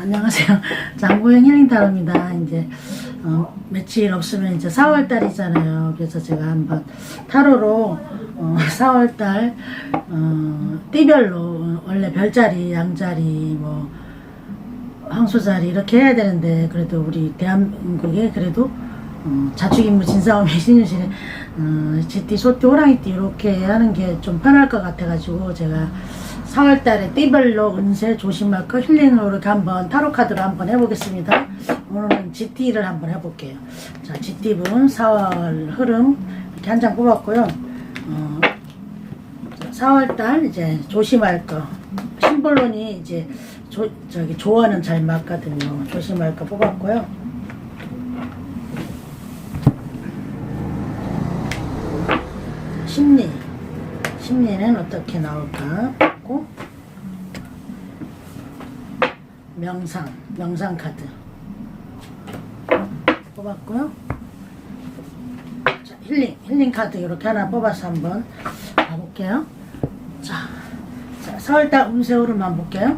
안녕하세요. 장구영 힐링타로입니다. 이제 어, 며칠 없으면 이제 4월 달이잖아요. 그래서 제가 한번 타로로 어, 4월 달 어, 띠별로 어, 원래 별자리, 양자리, 뭐 황소자리 이렇게 해야 되는데 그래도 우리 대한민국에 그래도 어, 자축인무 진사오미 신유실에 어, 쥐띠, 소띠, 호랑이띠 이렇게 하는 게 좀 편할 것 같아가지고 제가 4월달에 띠별로 운세 조심할 거 힐링으로 한번 타로 카드로 한번 해보겠습니다. 오늘은 GT를 한번 해볼게요. 자, GT분 4월 흐름 이렇게 한 장 뽑았고요. 어, 4월달 이제 조심할 거 심볼론이 이제 조, 저기 조언은 잘 맞거든요. 조심할 거 뽑았고요. 심리 심리는 어떻게 나올까 보고 명상 명상 카드 뽑았고요. 자, 힐링 힐링 카드 이렇게 하나 뽑아서 한번 봐볼게요. 자, 자 4월달 운세오를만 볼게요.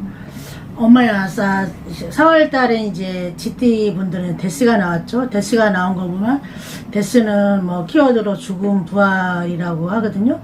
엄마야, 사, 4월달에 이제 GT 분들은 데스가 나왔죠. 데스가 나온 거 보면 데스는 뭐 키워드로 죽음 부활이라고 하거든요.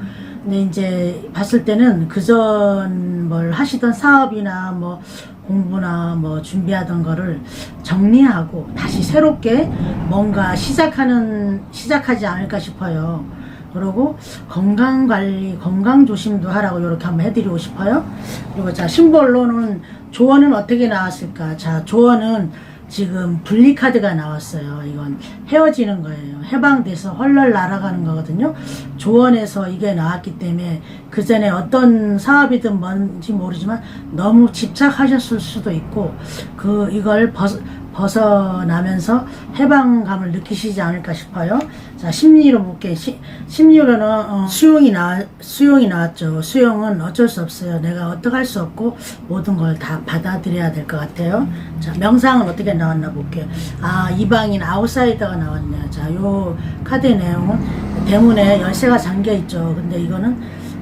근데 이제 봤을 때는 그전 뭘 하시던 사업이나 뭐 공부나 뭐 준비하던 거를 정리하고 다시 새롭게 뭔가 시작하는 시작하지 않을까 싶어요. 그리고 건강 관리, 건강 조심도 하라고 이렇게 한번 해드리고 싶어요. 그리고 자 심볼로는 조언은 어떻게 나왔을까? 자 조언은 지금 분리 카드가 나왔어요. 이건 헤어지는 거예요. 해방돼서 헐럴 날아가는 거거든요. 조언에서 이게 나왔기 때문에 그 전에 어떤 사업이든 뭔지 모르지만 너무 집착하셨을 수도 있고 그 이걸 벗 벗어나면서 해방감을 느끼시지 않을까 싶어요. 자, 심리로 볼게. 시, 심리로는 어, 수용이 나 수용이 나왔죠. 수용은 어쩔 수 없어요. 내가 어떻게 할수 없고 모든 걸 다 받아들여야 될 것 같아요. 자, 명상은 어떻게 나왔나 볼게요. 아, 이방인 아웃사이더가 나왔네요. 자, 요 카드 내용은 대문에 열쇠가 잠겨 있죠. 근데 이거는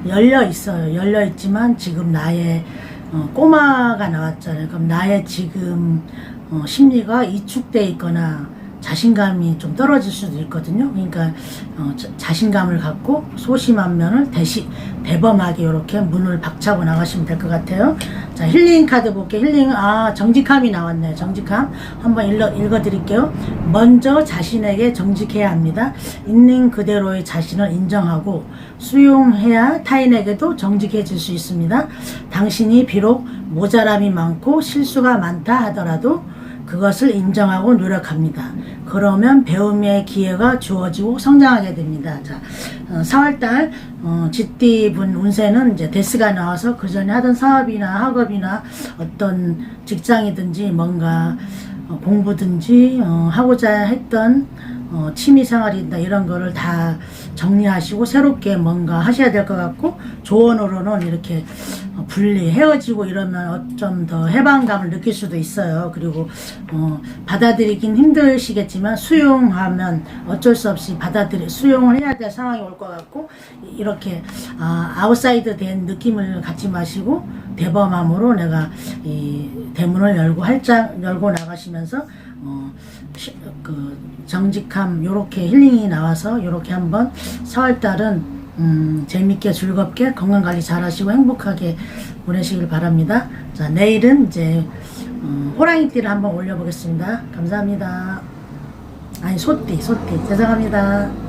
열려 있어요. 열려 있지만 지금 나의 어, 꼬마가 나왔잖아요. 그럼 나의 지금 어, 심리가 이축돼 있거나 자신감이 좀 떨어질 수도 있거든요. 그러니까 어, 자, 신감을 갖고 소심한 면을 대시 대범하게 이렇게 문을 박차고 나가시면 될 것 같아요. 자 힐링 카드 볼게요. 힐링 아 정직함이 나왔네요. 정직함 한번 읽어 읽어드릴게요. 먼저 자신에게 정직해야 합니다. 있는 그대로의 자신을 인정하고 수용해야 타인에게도 정직해질 수 있습니다. 당신이 비록 모자람이 많고 실수가 많다 하더라도 그것을 인정하고 노력합니다. 그러면 배움의 기회가 주어지고 성장하게 됩니다. 자, 어, 4월달 어, 쥐띠분 운세는 이제 데스가 나와서 그 전에 하던 사업이나 학업이나 어떤 직장이든지 뭔가 어, 공부든지 어, 하고자 했던 어, 취미생활이나 이런 거를 다 정리하시고 새롭게 뭔가 하셔야 될 것 같고 조언으로는 이렇게 어, 분리 헤어지고 이러면 어쩜 더 해방감을 느낄 수도 있어요. 그리고 어, 받아들이긴 힘드시겠지만 수용하면 어쩔 수 없이 받아들이 수용을 해야 될 상황이 올 것 같고 이렇게 아, 아웃사이드 된 느낌을 갖지 마시고 대범함으로 내가 이 대문을 열고 활짝 열고 나가시면서 어, 시- 그 정직함 요렇게 힐링이 나와서 요렇게 한번 4월 달은 음, 재밌게 즐겁게 건강 관리 잘 하시고 행복하게 보내시길 바랍니다. 자 내일은 이제 어, 호랑이띠를 한번 올려보겠습니다. 감사합니다. 아니 소띠 소띠 죄송합니다.